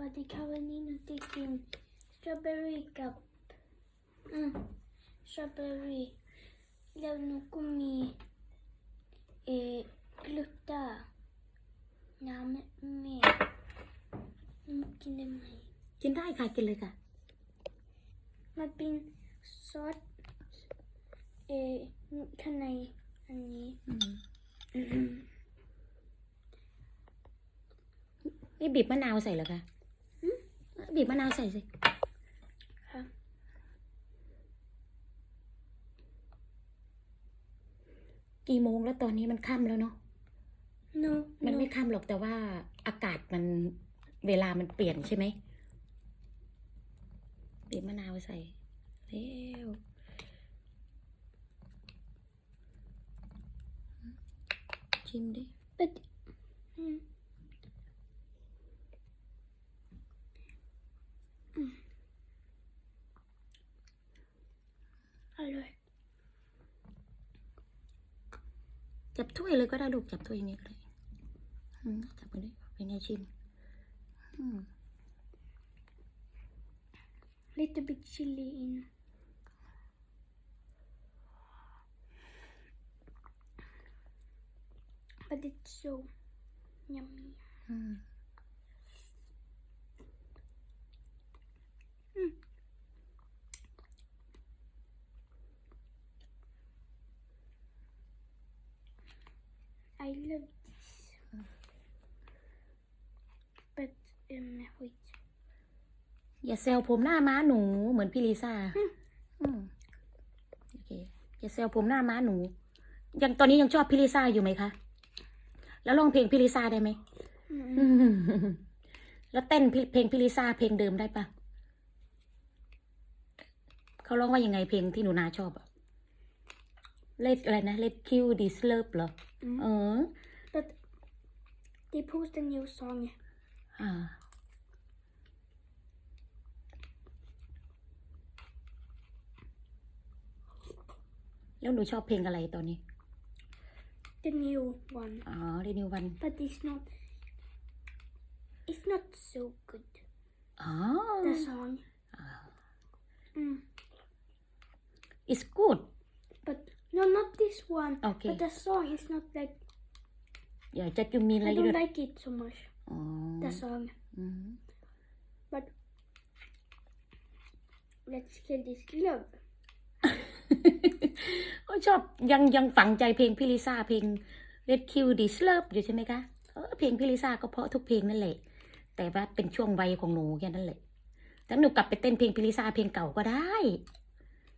วัสดีค่ะวันนี้หนูจะกินสตรอเบอรี่กับอืมสตรอเบอรี่แล้วหนูก็มีเอ่อกลูตาน้ำไม่หนูกินได้ไหมกินได้ค่ะกินเลยค่ะมันเป็นซอสเอ่อข้างในอันนี้อืมอืมนี่บีบมะนาวใส่เหรอคะ บีบมะนาวใส่สิค่ะกี่โมงแล้วตอนนี้มันค่ำแล้วเนาะหนูมันหนูไม่ค่ำหรอกแต่ว่าอากาศมันเวลามันเปลี่ยนใช่ไหมบีบมะนาวใส่เร็วชิมดิ But, mm. Mm. อร่อย จับถ้วยเลยก็ได้ลูกจับถ้วยอย่างนี้ก็ได้อืมจับไปดิเป็นไงชิมอืม little bit chili in but it's so yummy อืม I love this but um wait อย่าแซวผมหน้าม้าหนูเหมือนพี่ลิซ่าอืมอืมโอเคอย่าแซวผมหน้าม้าหนู ยังตอนนี้ยังชอบพี่ลิซ่าอยู่ไหมคะ แล้วร้องเพลงพี่ลิซ่าได้ไหม Mm. อืมแล้วเต้นพี่เพลงพี่ลิซ่าเพลงเดิมได้ปะเขาร้องว่ายังไงเพลงที่หนูนาชอบอะ เลดอะไรนะเลดคิวดิสเลิฟเหรอ Mm. เออ but they post a new song อ่า แล้วหนูชอบเพลงอะไรตอนนี้ the new one อ๋อเรนิววัน but it's not it's not so good อ๋อ the song mm. it's good but no not this one Okay. but the song is not like อย่าจะจุมีอะไร I อยู่ don't ด้วย like it so much อ๋อ the song อืม but let's kill this love ก็ชอบยังยังฝังใจเพลงพี่ลิซ่าเพลง Red Q This Love อยู่ใช่ไหมคะเออเพลงพี่ลิซ่าก็เพราะทุกเพลงนั่นแหละ แต่ว่าเป็นช่วงวัยของหนูแค่นั้นแหละแต่หนูกลับไปเต้นเพลงพี่ลิซ่าเพลงเก่าก็ได้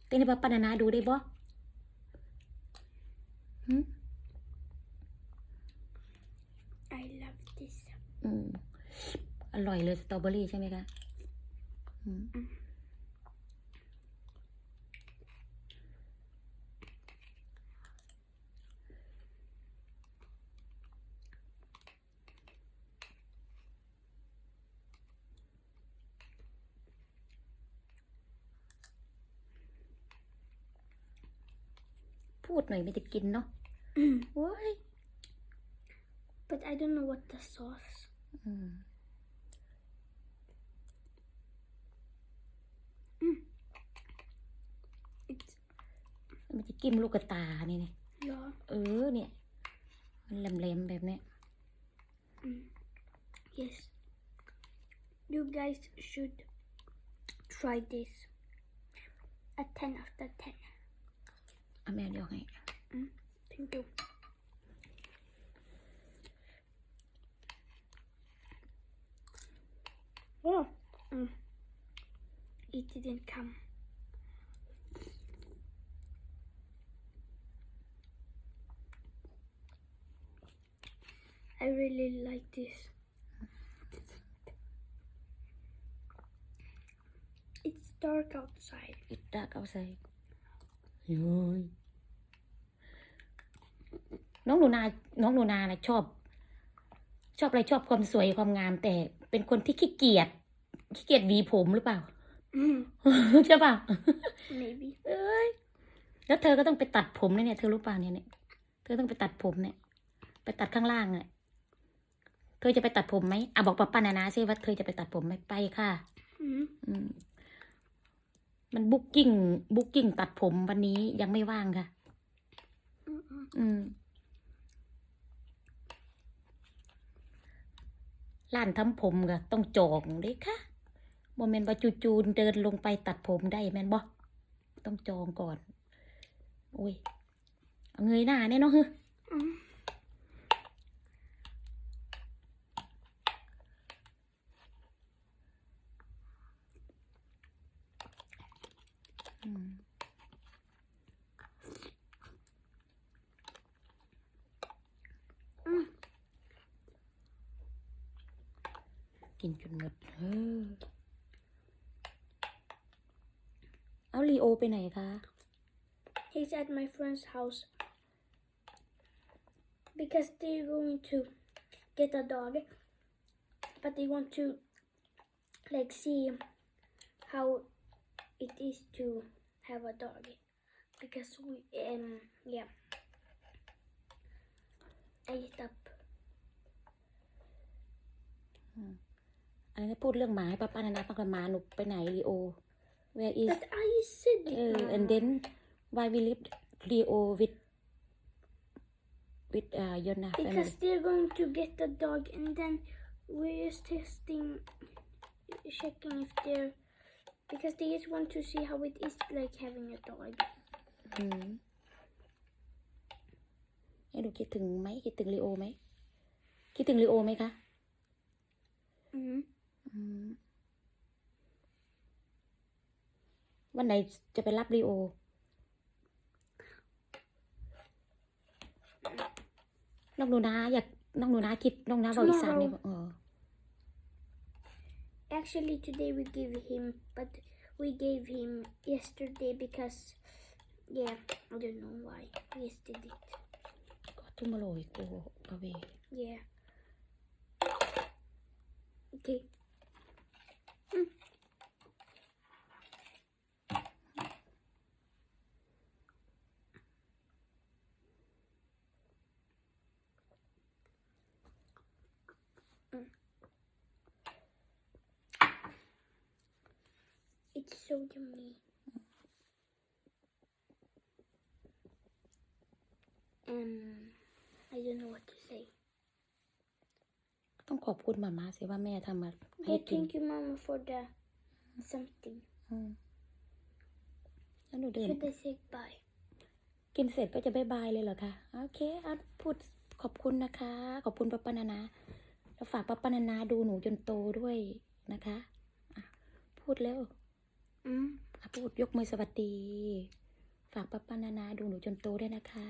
เต้นให้ป้าปานานาดูได้บ่ หืม I love this อืมอร่อยเลยสตรอเบอรี่ใช่ไหมคะอืม พูดหน่อยไม่ได้กินเนาะ โว้ย but I don't know what the sauce อืม it's มันจะกิ้มลูกกระตานี่เนี่ย yeah เออเนี่ย มันแหลมๆแบบเนี้ย mm. yes you guys should try this a 10 out of 10啊 เอาแม่เดี๋ยวให้ thank you oh mm. it didn't come I really like this. It's dark outside. ปิดดักเอาใส่โย้ย น้องหนูนา น้องหนูนานะชอบ ชอบอะไรชอบความสวยความงาม แต่เป็นคนที่ขี้เกียจขี้เกียจหวีผมหรือเปล่า Mm, ใช่ป่ะ maybe. เอ้ยแล้วเธอก็ต้องไปตัดผมเนี่ยเนี่ยเธอรู้ป่ะเนี่ยเนี่ยเธอต้องไปตัดผมเนี่ย ไปตัดข้างล่างเนี่ยเธอจะไปตัดผมไหมอะบอกป้าป้านานาซิว่าเธอจะไปตัดผมไหมไปค่ะอืมอืมมันบุ๊กกิ้งบุ๊กกิ้งตัดผมวันนี้ยังไม่ว่างค่ะ อืมอืม อืม ร้านทำผมก็ต้องจองเลยค่ะโมเมนต์ว่าจูๆเดินลงไปตัดผมได้แม่นบ่ต้องจองก่อน โอ้ย เอาเงยหน้าเน่เนาะ กินจนหมดเออเอาลีโอไปไหนคะ He's at my friend's house because they're going to get a dog, but they want to like see how it is to have a dog because we um yeah I ate up อันนี้พูดเรื่องหมาให้ป้าป้านานาฟังกันหมาหนุไปไหนลีโอ where is but I said เอ it อ Mama. and then why we live Leo with with uh Yona because family they're going to get the dog and then we're just testing checking if they're because they just want to see how it is like having a dog อืมให้หนูคิดถึงไหมคิดถึงลีโอไหมคิดถึงลีโอไหมคะ mm. อืม วันไหนจะไปรับลีโอ น้องหนูนาอยากน้องหนูนาคิดน้องนาบอกอีสานเนี่ยเออ actually today we gave him but we gave him yesterday because yeah I don't know why we just did it ก็ทุ่มโรยโกเอาเว yeah okay Mm. It's so yummy. Um, I don't know what to say. ต้องขอบคุณหมาม่าสิว่าแม่ทำมาให้ But กิน thank you, Mama, for the something. อืมแล้วหนูเดิน Should I say bye? กินเสร็จก็จะบายบายเลยเหรอคะโอเคเอาพูดขอบคุณนะคะ ขอบคุณป้าปานานาแล้วฝากป้าปานานาดูหนูจนโตด้วยนะคะอะพูดเร็ว Mm. อะพูดยกมือสวัสดี ฝากป้าปานานาดูหนูจนโตด้วยนะคะ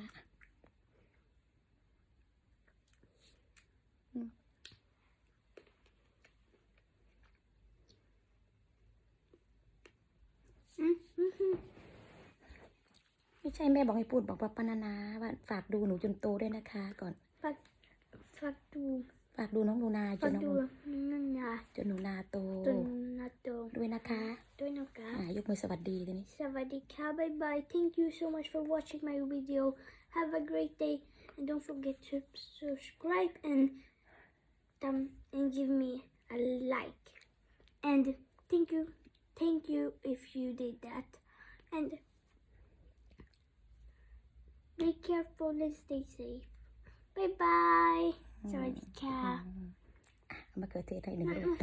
อืม Mm-hmm. ไม่ ใช่แม่บอกให้พูดบอกป้าปานานาว่าฝากดูหนูจนโตด้วยนะคะ ก่อน Fuck, fuck du, ฝากดูน้องหนูนาจน fuck น้อง du, หนู nunna, จนหนูนาโต donato, ด้วยนะคะ donoka. อ่ายกมือสวัสดีทีนี้ Savadika, bye bye. Thank you so much for watching my video. Have a great day, and don't forget to subscribe and um, and give me a like. And thank you, thank you if you did that. And be careful and stay safe. Bye bye. Savadika. เอามาเกิดเทศให้หนึ่งลูก